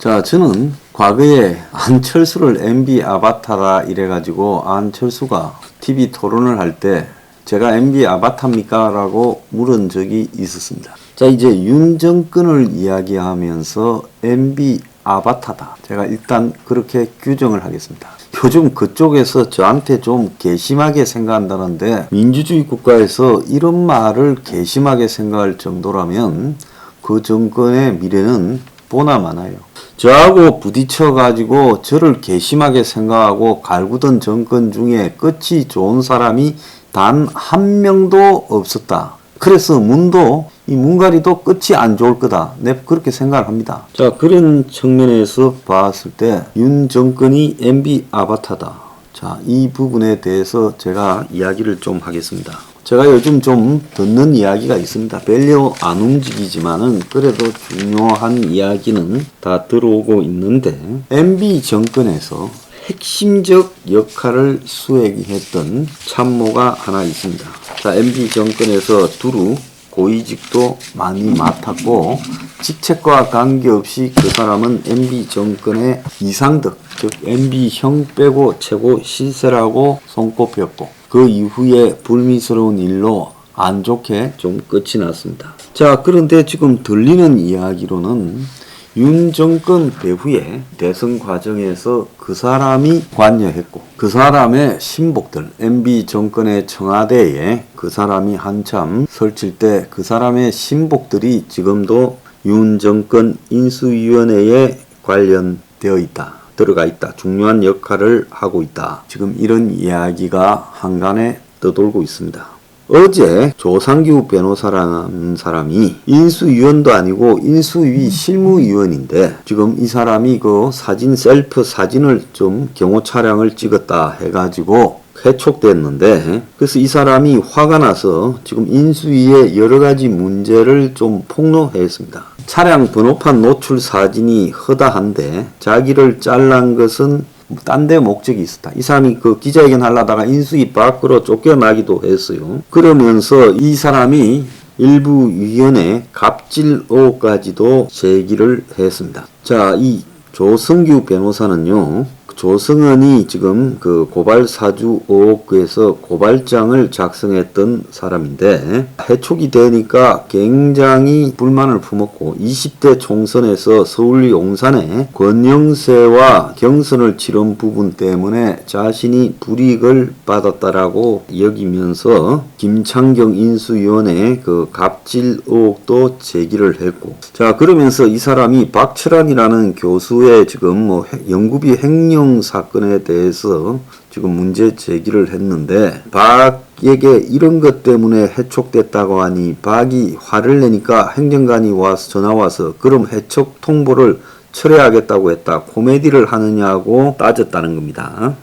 자, 저는 과거에 안철수를 MB 아바타라 이래가지고 안철수가 TV 토론을 할 때 제가 MB 아바타입니까? 라고 물은 적이 있었습니다. 자, 이제 윤정권을 이야기하면서 MB 아바타다. 제가 일단 그렇게 규정을 하겠습니다. 요즘 그쪽에서 저한테 좀 괘씸하게 생각한다는데 민주주의 국가에서 이런 말을 괘씸하게 생각할 정도라면 그 정권의 미래는 보나 마나요. 저하고 부딪혀 가지고 저를 괘씸하게 생각하고 갈구던 정권 중에 끝이 좋은 사람이 단 한 명도 없었다. 그래서 문도 이 문가리도 끝이 안 좋을 거다. 내 그렇게 생각을 합니다. 자 그런 측면에서 봤을 때 윤 정권이 MB 아바타다. 자 이 부분에 대해서 제가 이야기를 좀 하겠습니다. 제가 요즘 좀 듣는 이야기가 있습니다. 별로 안 움직이지만은 그래도 중요한 이야기는 다 들어오고 있는데 MB 정권에서 핵심적 역할을 수행했던 참모가 하나 있습니다. 자, MB 정권에서 두루 고위직도 많이 맡았고 직책과 관계없이 그 사람은 MB 정권의 이상득 즉 MB 형 빼고 최고 실세라고 손꼽혔고 그 이후에 불미스러운 일로 안 좋게 좀 끝이 났습니다. 자 그런데 지금 들리는 이야기로는 윤 정권 배후에 대선 과정에서 그 사람이 관여했고 그 사람의 신복들 MB 정권의 청와대에 그 사람이 한참 설칠 때 그 사람의 신복들이 지금도 윤 정권 인수위원회에 관련되어 있다. 들어가 있다. 중요한 역할을 하고 있다. 지금 이런 이야기가 한간에 떠돌고 있습니다. 어제 조상규 변호사라는 사람이 인수위원도 아니고 인수위 실무위원인데 지금 이 사람이 그 사진 셀프 사진을 좀 경호 차량을 찍었다 해가지고 회촉됐는데 그래서 이 사람이 화가 나서 지금 인수위의 여러 가지 문제를 좀 폭로했습니다. 차량 번호판 노출 사진이 허다한데 자기를 잘란 것은 딴데 목적이 있었다. 이 사람이 그 기자회견 하려다가 인수위 밖으로 쫓겨나기도 했어요. 그러면서 이 사람이 일부 위원회 갑질 의혹까지도 제기를 했습니다. 자, 이 조성규 변호사는요. 조성은이 지금 그 고발 사주 의혹에서 고발장을 작성했던 사람인데 해촉이 되니까 굉장히 불만을 품었고 20대 총선에서 서울 용산에 권영세와 경선을 치른 부분 때문에 자신이 불이익을 받았다라고 여기면서 김창경 인수위원회 그 갑질 의혹도 제기를 했고 자 그러면서 이 사람이 박철환이라는 교수의 지금 뭐 연구비 횡령 사건에 대해서 지금 문제 제기를 했는데 박에게 이런 것 때문에 해촉됐다고 하니 박이 화를 내니까 행정관이 와서 전화 와서 그럼 해촉 통보를 철회하겠다고 했다. 코미디를 하느냐고 따졌다는 겁니다.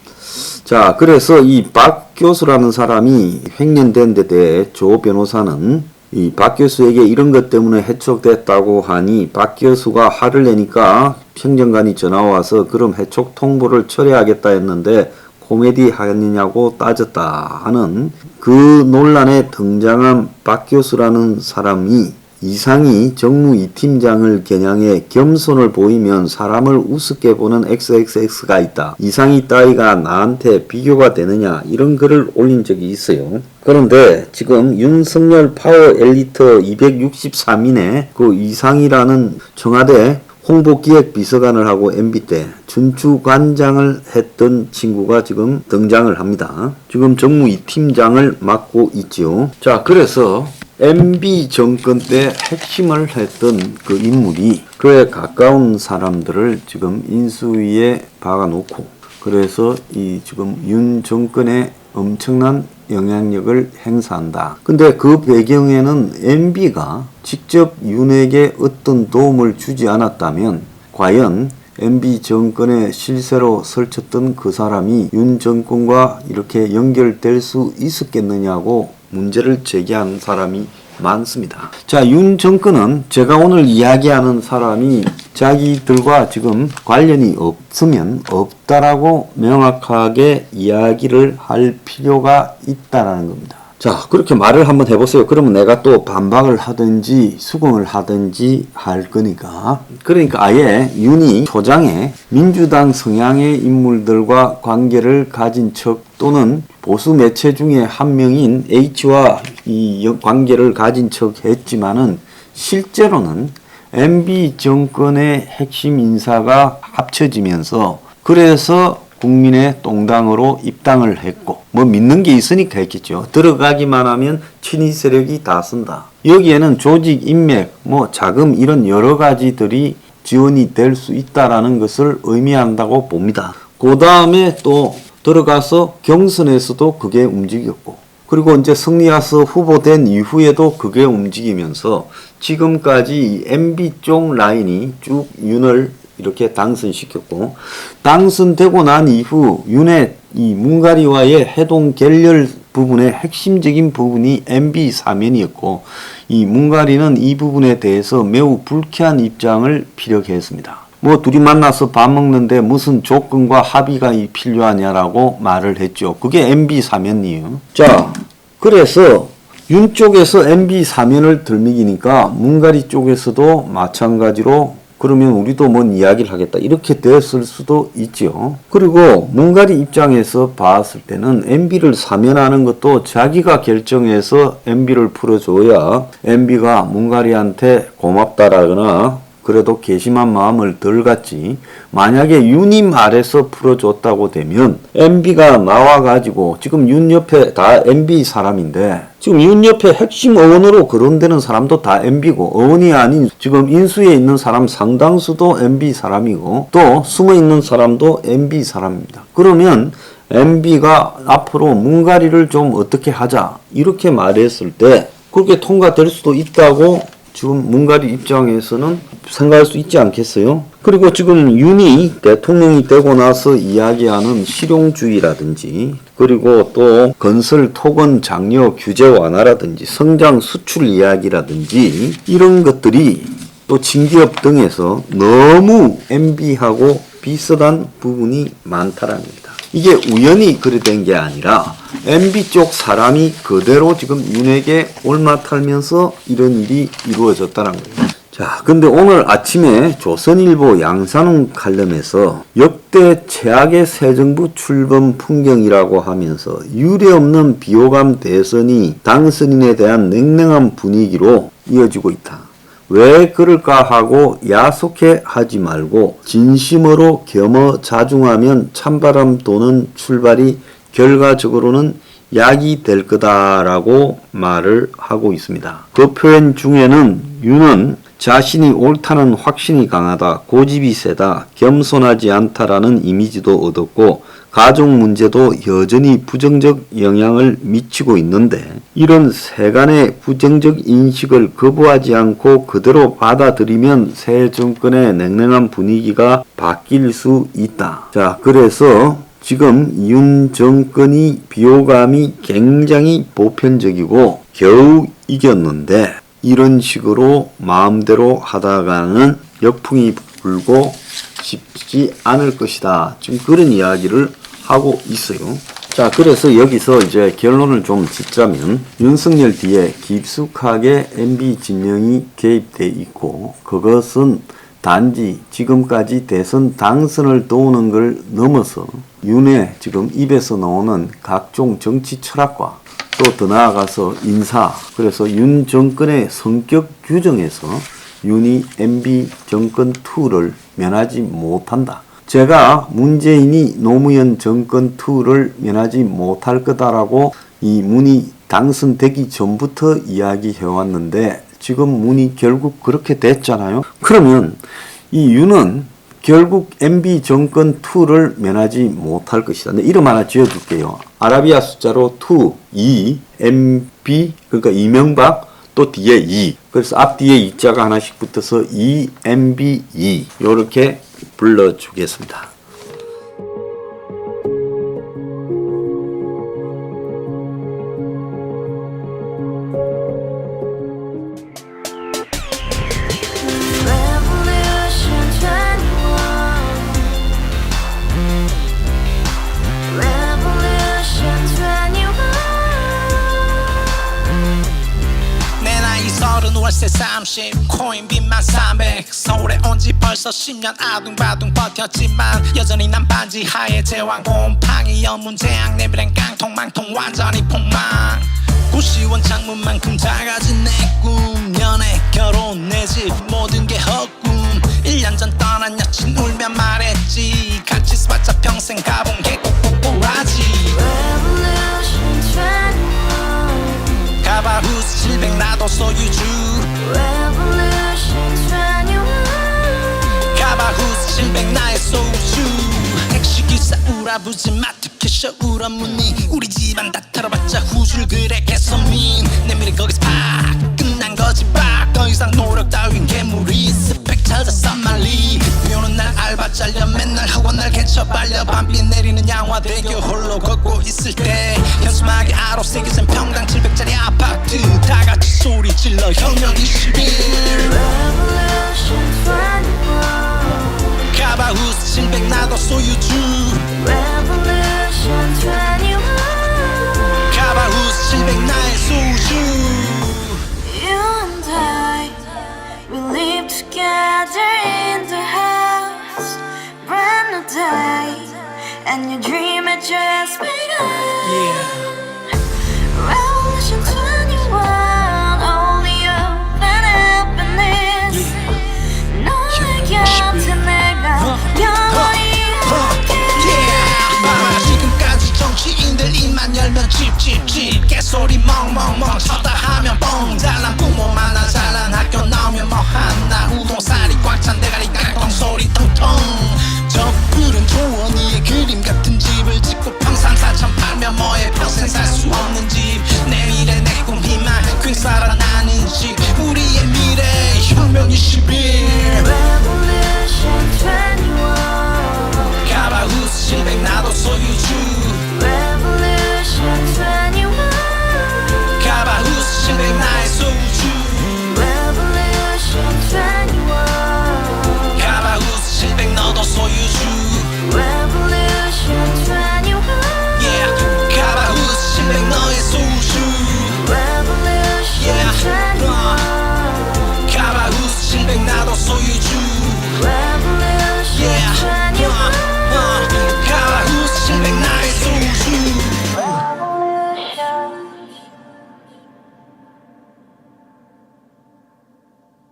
자, 그래서 이 박 교수라는 사람이 횡령된 데 대해 조 변호사는 이 박 교수에게 이런 것 때문에 해촉됐다고 하니 박 교수가 화를 내니까 행정관이 전화 와서 그럼 해촉 통보를 철회하겠다 했는데 코미디 하느냐고 따졌다 하는 그 논란에 등장한 박 교수라는 사람이 이상이 정무 이 팀장을 겨냥해 겸손을 보이면 사람을 우습게 보는 XXX가 있다. 이상이 따위가 나한테 비교가 되느냐 이런 글을 올린 적이 있어요. 그런데 지금 윤석열 파워 엘리트 263인의 그 이상이라는 청와대 홍보기획 비서관을 하고 MB 때 준추관장을 했던 친구가 지금 등장을 합니다. 지금 정무 이 팀장을 맡고 있지요. 자, 그래서 MB 정권 때 핵심을 했던 그 인물이 그에 가까운 사람들을 지금 인수위에 박아놓고 그래서 이 지금 윤 정권의 엄청난 영향력을 행사한다. 근데 그 배경에는 MB가 직접 윤에게 어떤 도움을 주지 않았다면 과연 MB 정권의 실세로 설쳤던 그 사람이 윤 정권과 이렇게 연결될 수 있었겠느냐고 문제를 제기한 사람이 많습니다. 자, 윤 정권은 제가 오늘 이야기하는 사람이 자기들과 지금 관련이 없으면 없다라고 명확하게 이야기를 할 필요가 있다라는 겁니다. 자, 그렇게 말을 한번 해보세요. 그러면 내가 또 반박을 하든지 수긍을 하든지 할 거니까. 그러니까 아예 윤이 초장에 민주당 성향의 인물들과 관계를 가진 척 또는 보수 매체 중에 한 명인 H와 이 연- 관계를 가진 척 했지만은 실제로는 MB 정권의 핵심 인사가 합쳐지면서 그래서 국민의 동당으로 입당을 했고 뭐 믿는 게 있으니까 했겠죠. 들어가기만 하면 친위 세력이 다 쓴다. 여기에는 조직 인맥, 뭐 자금 이런 여러 가지들이 지원이 될 수 있다라는 것을 의미한다고 봅니다. 그 다음에 또 들어가서 경선에서도 그게 움직였고 그리고 이제 승리해서 후보된 이후에도 그게 움직이면서 지금까지 이 MB 쪽 라인이 쭉 윤을 이렇게 당선시켰고 당선되고 난 이후 윤의 이 문가리와의 해동 결렬 부분의 핵심적인 부분이 MB 사면이었고 이 문가리는 이 부분에 대해서 매우 불쾌한 입장을 피력했습니다. 뭐 둘이 만나서 밥 먹는데 무슨 조건과 합의가 이 필요하냐라고 말을 했죠. 그게 MB 사면이에요. 자, 그래서 윤 쪽에서 MB 사면을 들먹이니까 문가리 쪽에서도 마찬가지로 그러면 우리도 뭔 이야기를 하겠다 이렇게 됐을 수도 있죠. 그리고 문가리 입장에서 봤을 때는 MB를 사면하는 것도 자기가 결정해서 MB를 풀어줘야 MB가 문가리한테 고맙다라거나 그래도 개심한 마음을 덜 갖지. 만약에 윤이 말해서 풀어줬다고 되면 MB가 나와가지고 지금 윤 옆에 다 MB 사람인데 지금 윤 옆에 핵심 의원으로 거론되는 사람도 다 MB고 의원이 아닌 지금 인수에 있는 사람 상당수도 MB 사람이고 또 숨어 있는 사람도 MB 사람입니다. 그러면 MB가 앞으로 문가리를 좀 어떻게 하자 이렇게 말했을 때 그렇게 통과될 수도 있다고 지금 문가리 입장에서는 생각할 수 있지 않겠어요? 그리고 지금 윤이 대통령이 되고 나서 이야기하는 실용주의라든지 그리고 또 건설 토건 장려 규제 완화라든지 성장 수출 이야기라든지 이런 것들이 또 진기업 등에서 너무 MB하고 비슷한 부분이 많다라는 겁니다. 이게 우연히 그래 된게 아니라 MB 쪽 사람이 그대로 지금 윤에게 올마탈면서 이런 일이 이루어졌다는 거예요. 자, 근데 오늘 아침에 조선일보 양산홍 칼럼에서 역대 최악의 새 정부 출범 풍경이라고 하면서 유례없는 비호감 대선이 당선인에 대한 냉랭한 분위기로 이어지고 있다. 왜 그럴까 하고 야속해 하지 말고 진심으로 겸어 자중하면 찬바람 도는 출발이 결과적으로는 약이 될 거다라고 말을 하고 있습니다. 그 표현 중에는 윤은 자신이 옳다는 확신이 강하다, 고집이 세다, 겸손하지 않다라는 이미지도 얻었고 가족 문제도 여전히 부정적 영향을 미치고 있는데 이런 세간의 부정적 인식을 거부하지 않고 그대로 받아들이면 새 정권의 냉랭한 분위기가 바뀔 수 있다. 자, 그래서 지금 윤 정권이 비호감이 굉장히 보편적이고 겨우 이겼는데 이런 식으로 마음대로 하다가는 역풍이 불고 쉽지 않을 것이다. 지금 그런 이야기를 하고 있어요. 자, 그래서 여기서 이제 결론을 좀 짓자면 윤석열 뒤에 깊숙하게 MB 진영이 개입돼 있고 그것은 단지 지금까지 대선 당선을 도우는 걸 넘어서 윤의 지금 입에서 나오는 각종 정치 철학과 또 더 나아가서 인사 그래서 윤 정권의 성격 규정에서 윤이 MB 정권 2를 면하지 못한다. 제가 문재인이 노무현 정권 2를 면하지 못할 거다라고 이 문이 당선되기 전부터 이야기해 왔는데 지금 문이 결국 그렇게 됐잖아요. 그러면 이 윤은 결국 MB 정권 2를 면하지 못할 것이다. 네, 이름 하나 지어줄게요. 아라비아 숫자로 2, 2, MB, 그러니까 이명박, 또 뒤에 2. 그래서 앞뒤에 이자가 하나씩 붙어서 2, MB, 2. 요렇게 불러주겠습니다. 월세 30 코인 빚만 300 서울에 온 지 벌써 10년 아둥바둥 버텼지만 여전히 난 반지 하에 제왕 곰팡이 연문제약 내비랭 깡통 망통 완전히 폭망 고시원 창문만큼 작아진 내 꿈 연애 결혼 내 집 모든 게 헛꿈 1년 전 떠난 여친 울며 말했지 같이 살자 평생 가본 게 700 나도 소유주 Revolution 21 가발 후스 700 나의 소주. 택시기사 우라부지 마트 캐셔 울어무니. 우리 집안 다 털어봤자 후줄 그래 개선민. 내 미래 거기서 팍 끝난 거지 팍더 이상 노력 따윈 괴물이 잘려 맨날 학원 날 개쳐 발려 밤비 내리는 양화대교 홀로 걷고 있을 때 현수막에 아로 새겨진 평당 700짜리 아파트 다 같이 소리 질러 혁명 21 Revolution 21 가발 후스 700 나도 소유주. Revolution 21 가발 후스 700 나의 소주 And your dream had just begun. Yeah